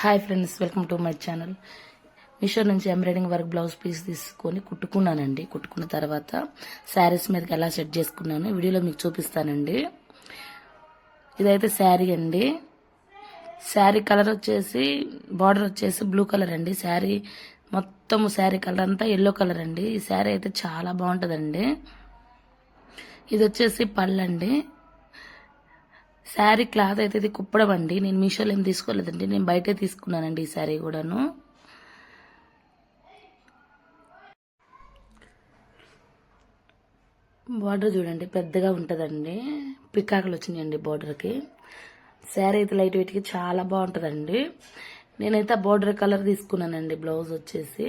Hi friends welcome to my channel. Meesho నుంచి embroidering work blouse piece తీసుకొని కుట్టుకున్నానండి. కుట్టుకున్న తర్వాత శారీస్ మీదకి ఎలా సెట్ చేసుకున్నాను వీడియోలో మీకు చూపిస్తానండి. ఇదైతే శారీ అండి. శారీ కలర్ వచ్చేసి బార్డర్ వచ్చేసి బ్లూ కలర్ అండి. శారీ మొత్తం శారీ కలర్ అంతా ఎల్లో కలర్ అండి. ఈ శారీ అయితే చాలా బాగుంటుందండి. ఇది వచ్చేసి పళ్ళండి. శారీ క్లాత్ అయితే ఇది కుప్పడం అండి. నేను మీషోలో ఏం తీసుకోలేదండి. నేను బయటే తీసుకున్నానండి ఈ శారీ కూడాను. బార్డర్ చూడండి పెద్దగా ఉంటుందండి. పికాకులు వచ్చినాయండి బార్డర్కి. శారీ అయితే లైట్ వెయిట్కి చాలా బాగుంటుందండి. నేనైతే బార్డర్ కలర్ తీసుకున్నానండి బ్లౌజ్ వచ్చేసి.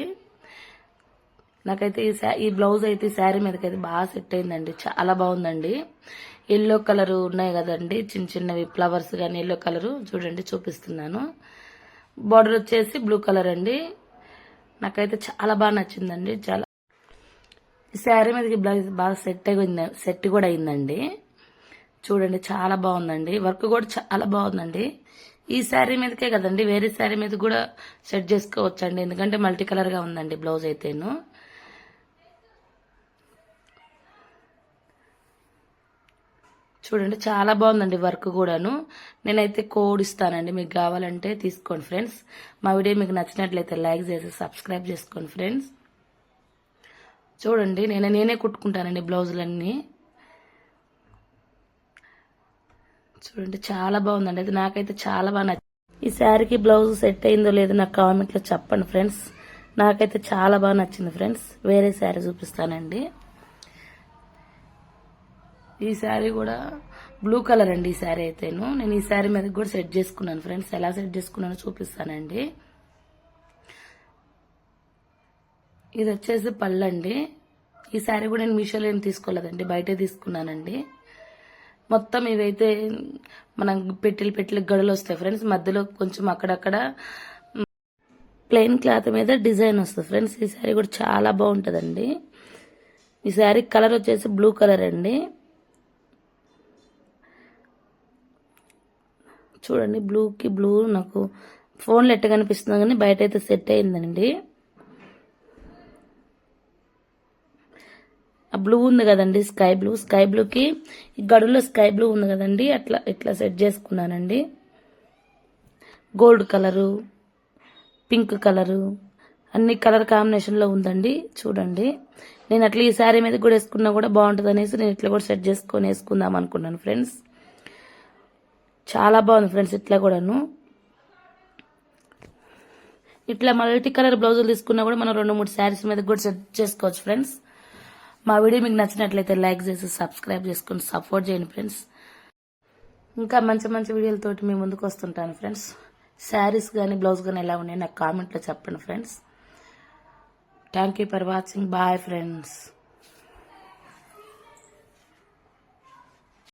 నాకైతే ఈ ఈ బ్లౌజ్ అయితే ఈ శారీ మీదకైతే బాగా సెట్ అయిందండి. చాలా బాగుందండి. ఎల్లో కలర్ ఉన్నాయి కదండి. చిన్న చిన్నవి ఫ్లవర్స్ కానీ ఎల్లో కలరు చూడండి చూపిస్తున్నాను. బార్డర్ వచ్చేసి బ్లూ కలర్ అండి. నాకైతే చాలా బాగా నచ్చిందండి. చాలా ఈ శారీ మీదకి బ్లౌజ్ బాగా సెట్ అయింది సెట్ కూడా అయిందండి. చూడండి చాలా బాగుందండి. వర్క్ కూడా చాలా బాగుందండి. ఈ శారీ మీదకే కదండి. వేరే శారీ మీద కూడా సెట్ చేసుకోవచ్చండి. ఎందుకంటే మల్టీ కలర్గా ఉందండి బ్లౌజ్ అయితేను. చూడండి చాలా బాగుందండి వర్క్ కూడాను. నేనైతే కోడ్ ఇస్తానండి మీకు కావాలంటే తీసుకోండి ఫ్రెండ్స్. మా వీడియో మీకు నచ్చినట్లయితే లైక్ చేసి సబ్స్క్రైబ్ చేసుకోండి ఫ్రెండ్స్. చూడండి నేను నేనే కుట్టుకుంటానండి బ్లౌజులన్నీ. చూడండి చాలా బాగుందండి. అయితే నాకైతే చాలా బాగా నచ్చింది. ఈ శారీకి బ్లౌజ్ సెట్ అయిందో లేదో నాకు కామెంట్లో చెప్పండి ఫ్రెండ్స్. నాకైతే చాలా బాగా నచ్చింది ఫ్రెండ్స్. వేరే శారీ చూపిస్తానండి. ఈ శారీ కూడా బ్లూ కలర్ అండి ఈ శారీ అయితేను. నేను ఈ శారీ మీద కూడా సెట్ చేసుకున్నాను ఫ్రెండ్స్. ఎలా సెట్ చేసుకున్నానో చూపిస్తానండి. ఇది వచ్చేసి పళ్ళండి ఈ శారీ కూడా నేను మీషోలో ఏం తీసుకోలేదండి. బయటే తీసుకున్నానండి. మొత్తం ఇవైతే మనం పెట్టెలు పెట్టెలు గడలు వస్తాయి ఫ్రెండ్స్. మధ్యలో కొంచెం అక్కడక్కడ ప్లెయిన్ క్లాత్ మీద డిజైన్ వస్తుంది ఫ్రెండ్స్. ఈ శారీ కూడా చాలా బాగుంటుందండి. ఈ శారీ కలర్ వచ్చేసి బ్లూ కలర్ అండి. చూడండి బ్లూకి బ్లూ నాకు ఫోన్లో ఎట్ట కనిపిస్తుంది కానీ బయట అయితే సెట్ అయిందండి. ఆ బ్లూ ఉంది కదండి స్కై బ్లూ స్కై బ్లూకి ఈ గడులో స్కై బ్లూ ఉంది కదండి అట్లా ఇట్లా సెట్ చేసుకున్నానండి. గోల్డ్ కలరు పింక్ కలరు అన్ని కలర్ కాంబినేషన్లో ఉందండి చూడండి. నేను అట్లా ఈ శారీ మీద కూడా వేసుకున్నా కూడా బాగుంటుంది అనేసి నేను ఇట్లా కూడా సెట్ చేసుకొని వేసుకుందాం అనుకున్నాను ఫ్రెండ్స్ చాలా బాగుంది ఫ్రెండ్స్ ఇట్లా కూడాను. ఇట్లా మల్టీ కలర్ బ్లౌజులు తీసుకున్నా కూడా మనం రెండు మూడు శారీస్ మీద కూడా సెట్ చేసుకోవచ్చు ఫ్రెండ్స్. మా వీడియో మీకు నచ్చినట్లయితే లైక్ చేసి సబ్స్క్రైబ్ చేసుకొని సపోర్ట్ చేయండి ఫ్రెండ్స్. ఇంకా మంచి మంచి వీడియోలతోటి మీ ముందుకు వస్తుంటాను ఫ్రెండ్స్. శారీస్ కానీ బ్లౌజ్ కానీ ఎలా ఉన్నాయి నాకు కామెంట్లో చెప్పండి friends. Thank you for watching bye friends